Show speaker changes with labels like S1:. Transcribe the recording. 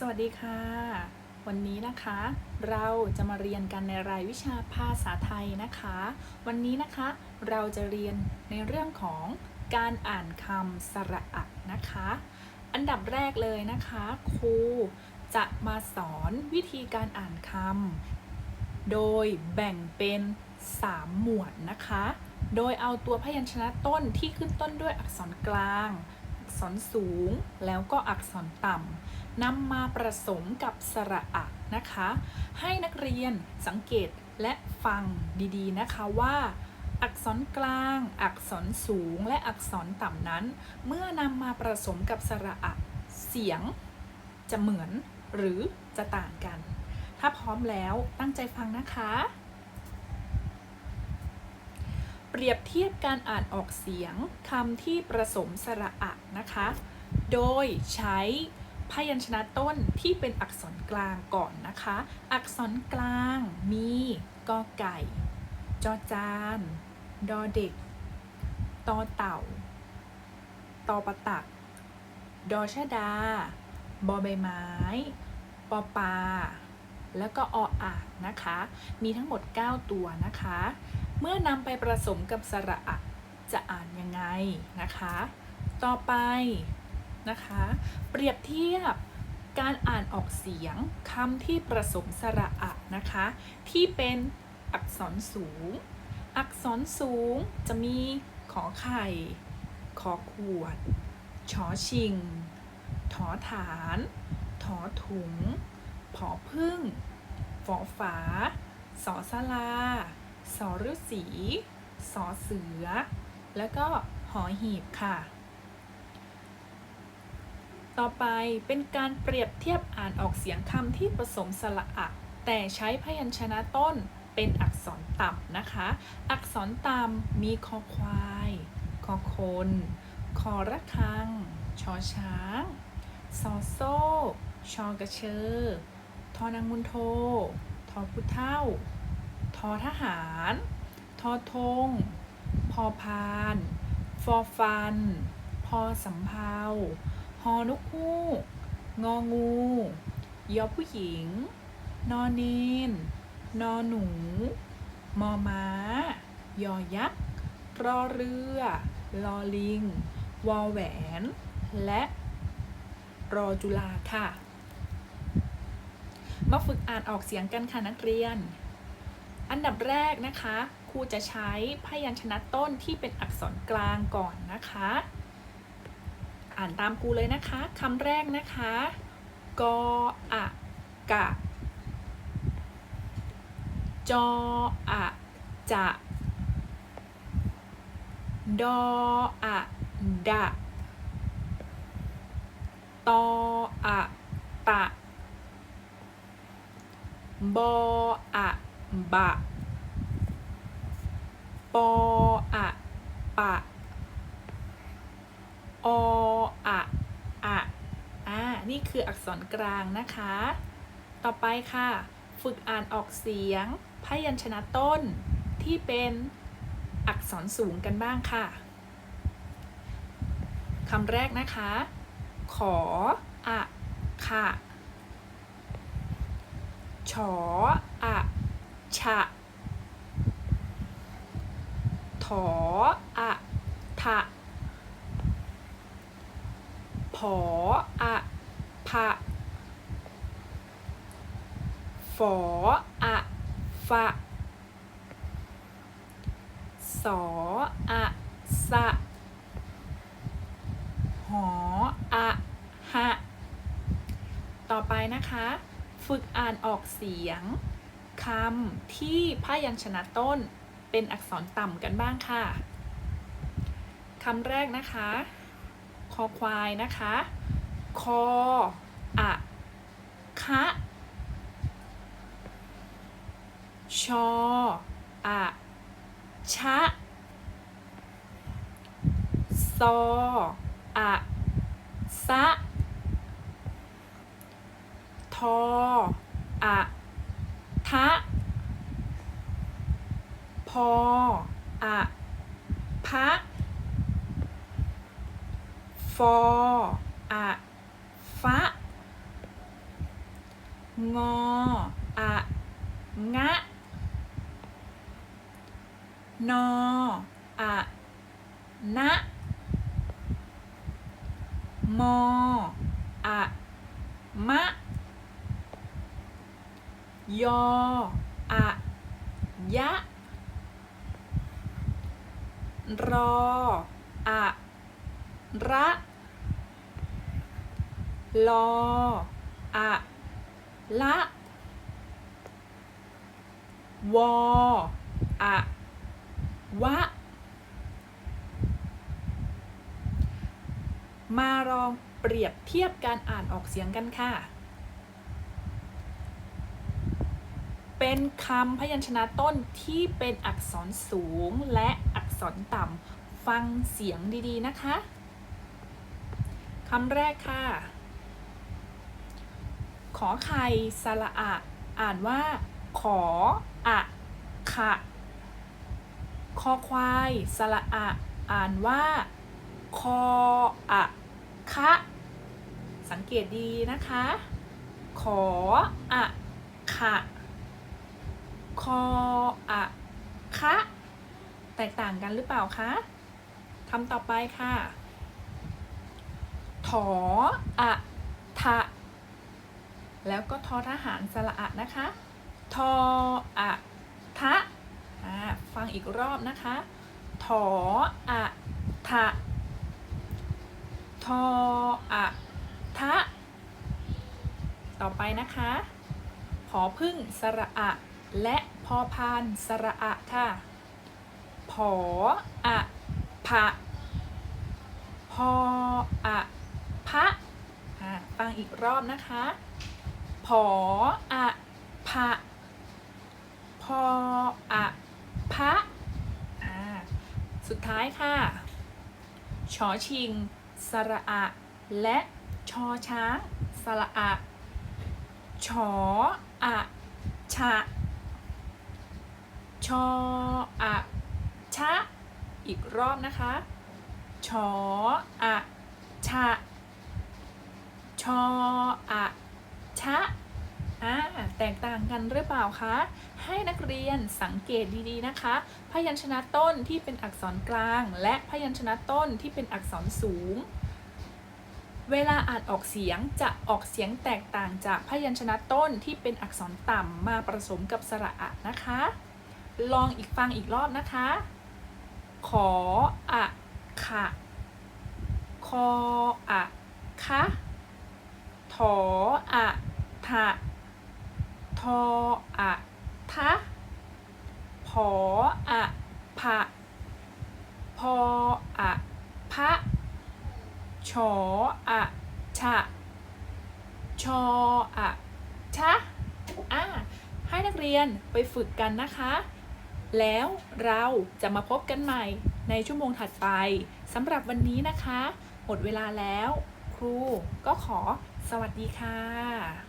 S1: สวัสดีค่ะ วันนี้นะคะ เราจะมาเรียนกันในรายวิชาภาษาไทยนะคะ วันนี้นะคะเราจะเรียนในเรื่องของการอ่านคำสระอะนะคะ อันดับแรกเลยนะคะ ครูจะมาสอนวิธีการอ่านคำโดยแบ่งเป็น 3 หมวดนะคะ โดยเอาตัวพยัญชนะต้นที่ขึ้นต้นด้วยอักษรกลาง ษรสูง แล้วก็อักษรต่ำนำมาผสมกับสระอะนะคะ ให้นักเรียนสังเกตและฟังดีๆนะคะว่า อักษรกลาง อักษรสูง และอักษรต่ำนั้น เมื่อนำมาผสมกับสระอะเสียง จะเหมือนหรือจะต่างกัน ถ้าพร้อมแล้วตั้งใจฟังนะคะ เปรียบเทียบการอ่านออกเสียงคำที่ประสมสระอะนะคะ โดยใช้พยัญชนะต้นที่เป็นอักษรกลางก่อนนะคะ อักษรกลางมีกอไก่ จอจาน ดอเด็ก ตอเต่า ตอปะตัก ดอชะดา บอใบไม้ ปอปลาแล้วก็ออ่างนะคะ มีทั้งหมด 9 ตัวนะคะ เมื่อนำไปผสมกับสระอะจะอ่านยังไงนะคะ ต่อไปนะคะ เปรียบเทียบการอ่านออกเสียงคำที่ผสมสระอะนะคะ ที่เป็นอักษรสูง อักษรสูงจะมีขอไข่ ขอขวด ชอชิง ถอฐาน ถอถุง ผอพึ่ง ฝอฝา สอสลา สอฤษีสอเสือ แล้วก็หอหีบค่ะ ต่อไปเป็นการเปรียบเทียบอ่านออกเสียงคำที่ผสมสระอะ แต่ใช้พยัญชนะต้นเป็นอักษรต่ำนะคะ อักษรต่ำมีคอควาย คอคน คอระฆัง ชอช้างซอโซ่ ชอกระเชอ ทอนางมุนโท ทอพุเท่า ทอทหาร ทอธงพอพาน ฟอฟัน พอสำเภาฮอนกฮูกงองู ยอผู้หญิง นอเนน นอหนู มอม้า ยอยักษ์ รอเรือ ลอลิง วอแหวน และ รอจุฬาค่ะ มาฝึกอ่านออกเสียงกันค่ะนักเรียน อันดับแรกนะคะ ครูจะใช้พยัญชนะต้นที่เป็นอักษรกลางก่อนนะคะ อ่านตามครูเลยนะคะคำแรกนะคะ กออะกะ จออะจะดออะดะตออะตะ บออะ บะ ปออะปะ ออะอะอ่า นี่คืออักษรกลางนะคะ ต่อไปค่ะ ฝึกอ่านออกเสียง พยัญชนะต้นที่เป็นอักษรสูงกันบ้างค่ะ คำแรกนะคะ ขอ อะขะฉอ อะ ฉะถออะทะผออะพะฝออะฟะสออะสะหออะหะต่อไปนะคะ ฝึกอ่านออกเสียง คำที่พยัญชนะต้นเป็นอักษรต่ำกันบ้างค่ะคำแรกนะคะ คอควายนะคะ คอ อะคะชอ อะชะซอ อะสะทอ อะทะ พ ออะพะฟออะฟะงออะงะ นออะนะมออะมะ ยออะยะ รออะระลออะละวออะวะ มาลองเปรียบเทียบการอ่านออกเสียงกันค่ะ เป็นคำพยัญชนะต้นที่เป็นอักษรสูงและอักษรต่ำฟังเสียงดีๆนะคะคำแรกค่ะ ขอไข่สระอะ อ่านว่า ขออะขะคอควายสระอะ อ่านว่า คออะคะสังเกตดีนะคะ ขออะขะ คออะคะแตกต่างกันหรือเปล่าคะคำต่อไปค่ะถออะทะแล้วก็ทอทหารสระอะนะคะ ทออะทะฟังอีกรอบนะคะ ถออะทะทออะทะ ต่อไปนะคะผอพึ่งสระอะ และพอพานสระอะค่ะ ผออะผะพออะพะฟังอีกรอบนะคะ ผออะผะพออะพะสุดท้ายค่ะ ชอชิง สระอะ และชอช้าง สระอะ ชออะ ชะ ชออะชะ อีกรอบนะคะ ชออะชะ ชออะชะอ่าแตกต่างกันหรือเปล่าคะ ให้นักเรียนสังเกตดีๆนะคะ พยัญชนะต้นที่เป็นอักษรกลาง และพยัญชนะต้นที่เป็นอักษรสูง เวลาอ่านออกเสียงจะออกเสียงแตกต่างจากพยัญชนะต้นที่เป็นอักษรต่ำมาผสมกับสระอะนะคะ ลองอีกฟังอีกรอบนะคะ ขออะขะคออะคะถออะทะทออะทะผออะผะพออะพะชออะชะชออะชะอะให้นักเรียนไปฝึกกันนะคะ แล้วเราจะมาพบกันใหม่ในชั่วโมงถัดไปสำหรับวันนี้นะคะ หมดเวลาแล้ว ครูก็ขอสวัสดีค่ะ